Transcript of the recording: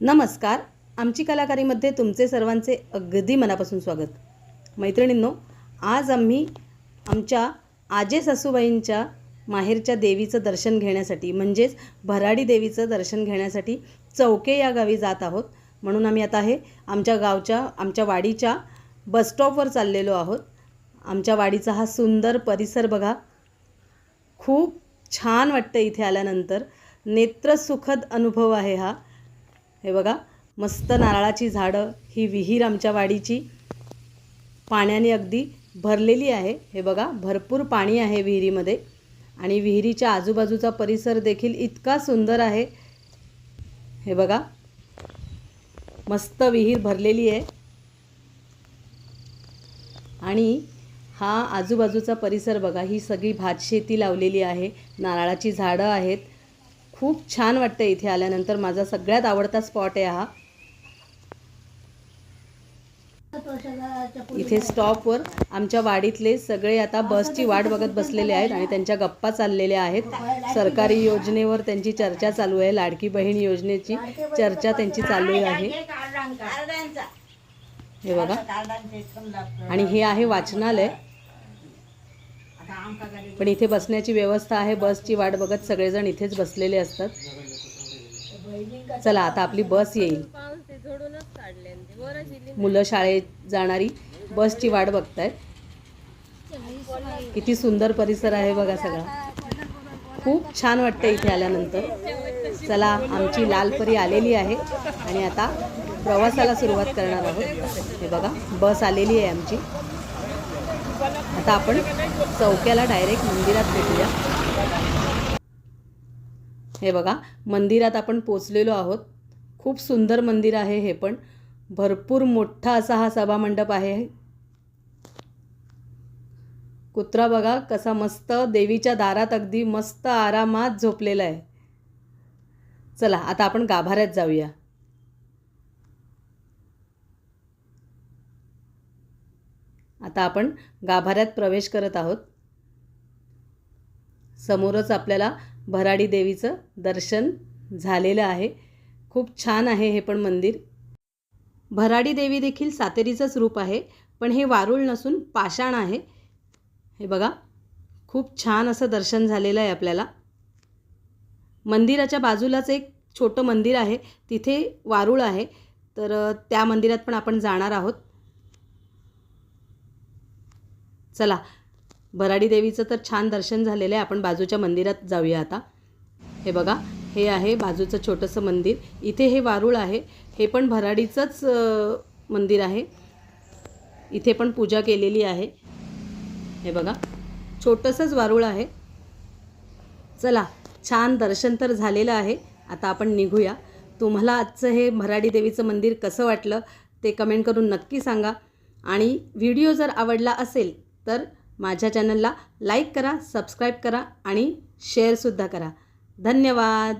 नमस्कार. आमची कलाकारीमध्ये तुमचे सर्वांचे अगदी मनापासून स्वागत. मैत्रिणींनो आज आम्ही आमच्या आजे सासूबाईंच्या माहेरच्या देवीचं दर्शन घेण्यासाठी म्हणजेच भराडी देवीचं दर्शन घेण्यासाठी चौके या गावी जात आहोत. म्हणून आम्ही आता हे आमच्या गावच्या आमच्या वाडीच्या बसस्टॉपवर चाललेलो आहोत. आमच्या वाडीचा हा सुंदर परिसर बघा. खूप छान वाटतं इथे आल्यानंतर. नेत्रसुखद अनुभव आहे हा. हे बघा मस्त नारळाची झाडं ही विहीर आमच्या वाडीची. पाण्याने अगदी भरलेली आहे. हे बघा भरपूर पाणी आहे विहिरीमध्ये. आणि विहिरीच्या आजूबाजूचा परिसर देखील इतका सुंदर आहे. हे बघा मस्त विहीर भरलेली आहे. आणि हा आजूबाजूचा परिसर बघा ही सगळी भातशेती लावलेली आहे. नारळाची झाडं आहेत. खूप छान वाटतं इथे आल्यानंतर. माझा सगळ्यात आवडता स्पॉट आहे हा. इथे स्टॉपवर आमच्या वाडीतले सगळे आता बसची वाट बघत बसलेले आहेत आणि त्यांच्या गप्पा चाललेल्या आहेत. सरकारी योजनेवर त्यांची चर्चा चालू आहे. लाडकी बहीण योजनेची चर्चा त्यांची चालू आहे. हे बघा. आणि हे आहे वाचनालय. पण इथे बसण्याची व्यवस्था आहे बसची वाट बघत सगळेजण इथेच बसलेले असतात. चला आता आपली बस येईल. मुलं शाळेत जाणारी बसची वाट बघतायत. किती सुंदर परिसर आहे बघा सगळा. खूप छान वाटतं इथे आल्यानंतर. चला आमची लालपरी आलेली आहे आणि आता प्रवासाला सुरुवात करणार आहोत. हे बघा बस आलेली आहे आमची. आता आपण चौक्याला डायरेक्ट मंदिरात भेटूया. हे बघा मंदिरात आपण पोचलेलो आहोत. खूप सुंदर मंदिर आहे हे पण. भरपूर मोठा असा हा सभामंडप आहे. कुत्रा बघा कसा मस्त देवीच्या दारात अगदी मस्त आरामात झोपलेला आहे. चला आता आपण गाभाऱ्यात जाऊया. आता आपण गाभाऱ्यात प्रवेश करत आहोत. समोरच आपल्याला भराडी देवीचं दर्शन झालेलं आहे. खूप छान आहे हे पण मंदिर. भराडी देवी देखील सातेरीचंच रूप आहे पण हे वारुळ नसून पाषाण आहे. हे बघा खूप छान असं दर्शन झालेलं आहे आपल्याला. मंदिराच्या बाजूलाच एक छोटं मंदिर आहे तिथे वारुळ आहे. तर त्या मंदिरात पण आपण जाणार आहोत. चला भराडी देवीचं तर छान दर्शन झालेलं आहे. आपण बाजूच्या मंदिरात जाऊया आता. हे बघा हे आहे बाजूचं छोटंसं मंदिर. इथे हे वारुळ आहे. हे पण भराडीचंच मंदिर आहे. इथे पण पूजा केलेली आहे. हे बघा छोटंसंच वारुळ आहे. चला छान दर्शन तर झालेलं आहे. आता आपण निघूया. तुम्हाला आजचं हे भराडी देवीचं मंदिर कसं वाटलं ते कमेंट करून नक्की सांगा. आणि व्हिडिओ जर आवडला असेल तर माझ्या चॅनलला लाईक करा सबस्क्राईब करा आणि शेअरसुद्धा करा. धन्यवाद.